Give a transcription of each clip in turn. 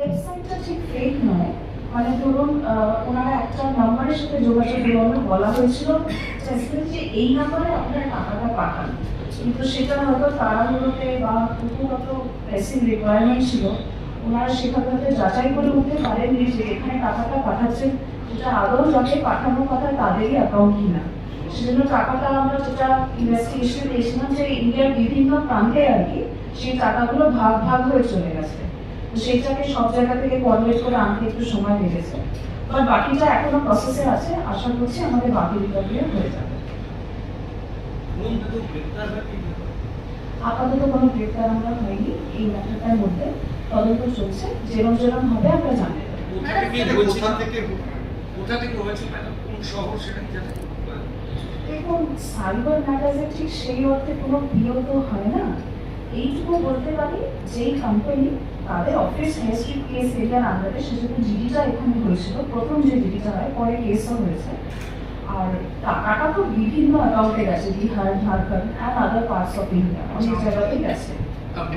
ওয়েবসাইটটা ঠিক ফেক নয়। মানে ধরুন ওনারা একটা নাম্বারের সাথে যোগাযোগ করল বলা হয়েছিল। যে এই নাম্বারে আপনার টাকাটা পাঠান। কিন্তু সেটা হয়তো তাড়াহুড়োতে বা প্রথমত প্রেসিং রিকোয়ারমেন্ট ছিল, ওনারা সেখানে যাচাই করে উঠতে পারেননি যে এখানে টাকাটা পাঠাচ্ছেন। যেটা আদৌ যাকে পাঠানোর কথা তাদেরই অ্যাকাউন্ট কিনা। সেজন্য টাকাটা আমরা যেটা ইনভেস্টিগেশন পেয়েছিলাম যে ইন্ডিয়ার বিভিন্ন প্রান্তে আর কি সেই টাকাগুলো ভাগ ভাগ হয়ে চলে গেছে। সেইটাকে সব জায়গা থেকে কোঅর্ডিনেট করে আনতে একটু সময় লেগেছে। বাট বাকিটা এখনও প্রসেসে আছে আশা করছি আমাদের বাকি রিকভারিও হয়ে যাবে। আপাতত কোনো গ্রেপ্তার আমরা হয়নি এই ম্যাটারটার মধ্যে তদন্ত চলছে যেরকম যেরকম হবে আমরা জানি দেখুন সাইবার ম্যাটার্সে ঠিক সেই অর্থে কোনো তো হয় না। এইটুকু বলতে পারি যেই কোম্পানি তাদের অফিস হিস্ট্রি কেস এরিয়ার আন্ডারে সেজন্য জিডিটা এখানে হয়েছিল প্রথম যে জিডিটা হয় পরে কেসও হয়েছে। আর টাকাটা তো বিভিন্ন অ্যাকাউন্টে গেছে Bihar Jharkhand and other parts of India অনেক জায়গাতেই গেছে।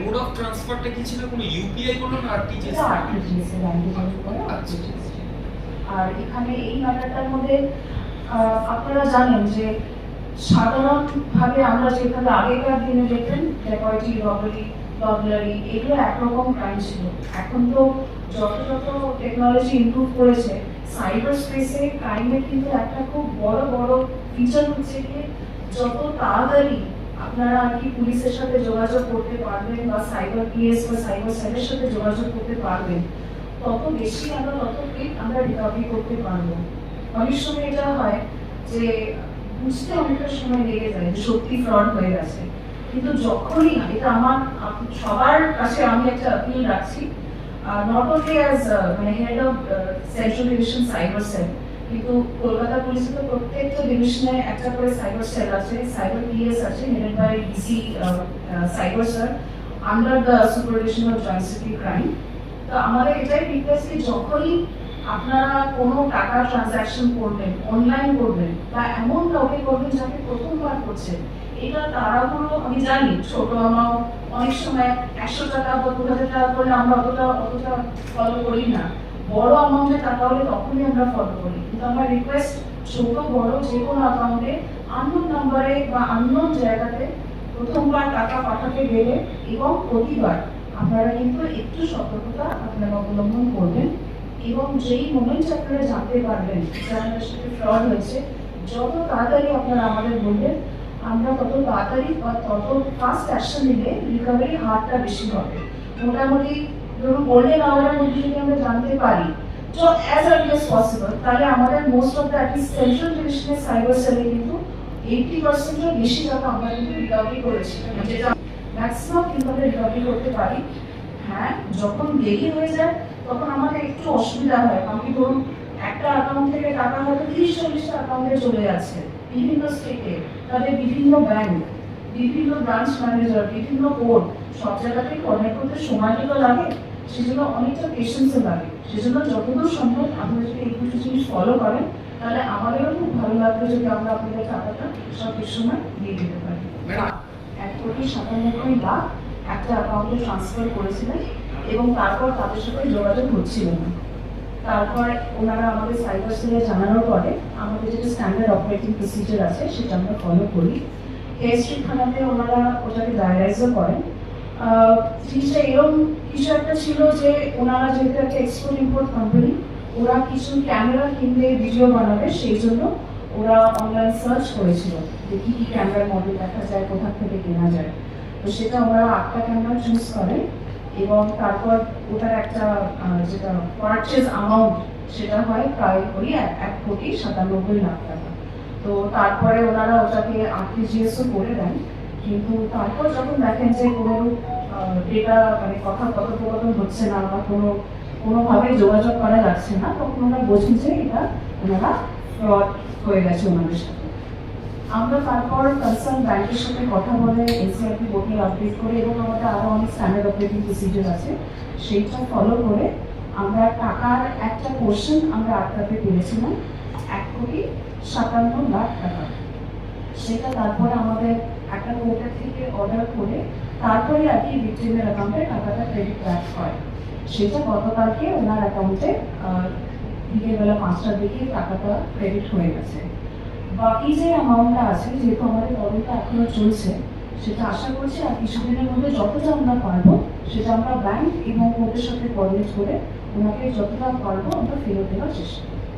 মোড অফ ট্রান্সফারটা কি ছিল? কোনো ইউপিআই করল না আরটিজিএস আরটিজিএস এর ল্যাঙ্গুয়েজ করে RTGS আর এখানে এই ম্যাটারটার মধ্যে আপনারা জানেন যে সাধারণভাবে আমরা যেভাবে আগেকার দিনে দেখতেন ডেকয়টি রবারি বদলারি এগুলো একরকম ক্রাইম ছিল। এখন তো যত যত টেকনোলজি ইমপ্রুভ করেছে সাইবার স্পেসে ক্রাইমের কিন্তু একটা খুব বড় বড় ফিচার হচ্ছে কি, যত তাড়াতাড়ি আপনারা আর কি পুলিশের সাথে যোগাযোগ করতে পারবেন বা সাইবার পিএস বা সাইবার সেলের সাথে যোগাযোগ করতে পারবেন, তত বেশি আমরা, তত আমরা রিকভারি করতে পারব। অনেক সময় এটা হয় যে বুঝতে অনেকটা সময় লেগে যায়, যে সত্যি ফ্রড হয়ে গেছে। কিন্তু যখনই এটা আমার সবার কাছে আমি একটা আপিল রাখছি নট অনলি অ্যাজ মানে head of central division cyber cell কিন্তু কলকাতা পুলিশে তো প্রত্যেকটা ডিভিশনে একটা করে সাইবার সেল আছে সাইবার পিএস আছে headed by DC cyber sir under the supervision of joint city crime তো আমাদের এটাই রিকোয়েস্ট যখনই আপনারা কোনো টাকা ট্রানজাকশন করবেন অনলাইন করবেন বা এমন কাউকে করবেন যাকে প্রথমবার করছেন, এটা তাড়াহুড়ো, আমি জানি ছোট অ্যামাউন্ট অনেক সময় একশো টাকা বা দু হাজার টাকা করলে আমরা অতটা অতটা ফলো করি না। বড় অ্যামাউন্টের টাকা হলে তখনই আমরা ফলো করি। কিন্তু আমার রিকোয়েস্ট ছোট, বড়, যে কোনো অ্যাকাউন্টে আননোন নাম্বারে বা আননোন জায়গাতে প্রথমবার টাকা পাঠাতে গেলে এবং প্রতিবার আপনারা কিন্তু একটু সতর্কতা আপনারা অবলম্বন করবেন। এবং যেই মোমেন্ট আপনারা জানতে পারবেন যে আপনার সাথে ফ্রড হয়েছে, যত তাড়াতাড়ি আপনারা আমাদের বলবেন, আমরা তত তাড়াতাড়ি বা তত ফাস্ট অ্যাকশন নিলে রিকভারি হারটা বেশি হবে। মোটামুটি ধরুন গোল্ডেন আওয়ারের মধ্যে যদি আমরা জানতে পারি, তো অ্যাজ আর্লি অ্যাজ পসিবল তাহলে আমাদের most of the at least central ডিভিশনের সাইবার সেলে কিন্তু এইটি পার্সেন্টের বেশি টাকা আমরা কিন্তু রিকভারি করেছি। যেটা ম্যাক্সিমাম কিন্তু আমরা রিকভারি করতে পারি। হ্যাঁ যখন দেরি হয়ে যায় তখন আমাদের একটু অসুবিধা হয়। আমি ধরুন একটা অ্যাকাউন্ট থেকে টাকা হয়তো তিরিশ চল্লিশটা অ্যাকাউন্টে চলে যাচ্ছে। বিভিন্ন স্টেটে তাদের বিভিন্ন ব্যাংক বিভিন্ন ব্রাঞ্চ ম্যানেজার বিভিন্ন কোড সব জায়গাতেই কোঅর্ডিনেট করতে সময়টা তো লাগে। সেজন্য অনেকটা পেশেন্সও লাগে। সেজন্য যতদূর সম্ভব আপনারা যদি এই দুটো জিনিস ফলো করেন। তাহলে আমাদেরও খুব ভালো লাগবে যদি আমরা আপনাদের টাকাটা সঠিক সময় দিয়ে দিতে পারি। এক কোটি সাতানব্বই লাখ একটা অ্যাকাউন্টে ট্রান্সফার করেছিলেন এবং তারপর তাদের সাথে যোগাযোগ হচ্ছিল না। তারপর ওনারা আমাদের সাইবার সেলে জানানোর পরে আমাদের যেটা স্ট্যান্ডার্ড অপারেটিং প্রসিজার আছে সেটা আমরা ফলো করি। কেএসটি থানাতে ওনারা ওটাকে ডায়ারাইজও করেন। জিনিসটা এরকম কিছু একটা ছিল যে ওনারা যেহেতু একটা এক্সপোর্ট ইম্পোর্ট কোম্পানি ওরা কিছু ক্যামেরা কিনবে ভিডিও বানাবে, সেই জন্য ওরা অনলাইন সার্চ করেছিল যে কি কি ক্যামেরার মডেল দেখা যায়, কোথা থেকে কেনা যায়। তো সেটা ওরা আটটা ক্যামেরা চুজ করে এবং তারপর ওটার একটা যেটা পারচেজ অ্যামাউন্ট সেটা হয় প্রায় করি এক- এক কোটি সাতানব্বই লাখ টাকা। তো তারপরে ওনারা ওটাকে আরটিজিএসও করে দেন। কিন্তু তারপর যখন দেখেন যে কোনো ডেটা মানে কথা কথোপকথন হচ্ছে না বা কোনো, কোনোভাবে যোগাযোগ করা যাচ্ছে না, তখন ওরা বোঝেন যে এটা ওনারা ফ্রড হয়ে গেছে ওনাদের সাথে। আমরা তারপর কনসার্ন ব্যাংকের সাথে কথা বলে এনসিআরপি বোর্ডে আপডেট করে এবং আমাদের আরও অনেক স্ট্যান্ডার্ড অপারেটিং প্রসিজার আছে, সেইটা ফলো করে আমরা টাকার একটা পোর্শন আমরা আটকাতে পেরেছিলাম, এক কোটি সাতান্ন লাখ টাকা। সেটা তারপরে আমাদের একটা কোর্টের থেকে অর্ডার করে তারপরে আর কি ভিক্টিমের অ্যাকাউন্টে টাকাটা ক্রেডিট ব্যাক হয়। সেটা গতকালকে ওনার অ্যাকাউন্টে বিকেলবেলা পাঁচটার দিকে টাকাটা ক্রেডিট হয়ে গেছে। বাকি যে অ্যামাউন্টটা আছে, যেহেতু আমাদের তদন্ত এখনও চলছে, সেটা আশা করছি আর কিছুদিনের মধ্যে যতটা আমরা পারব, সেটা আমরা ব্যাংক এবং ওদের সাথে কোঅর্ডিনেট করে ওনাকে যতটা পারব আমরা ফেরত দেওয়ার চেষ্টা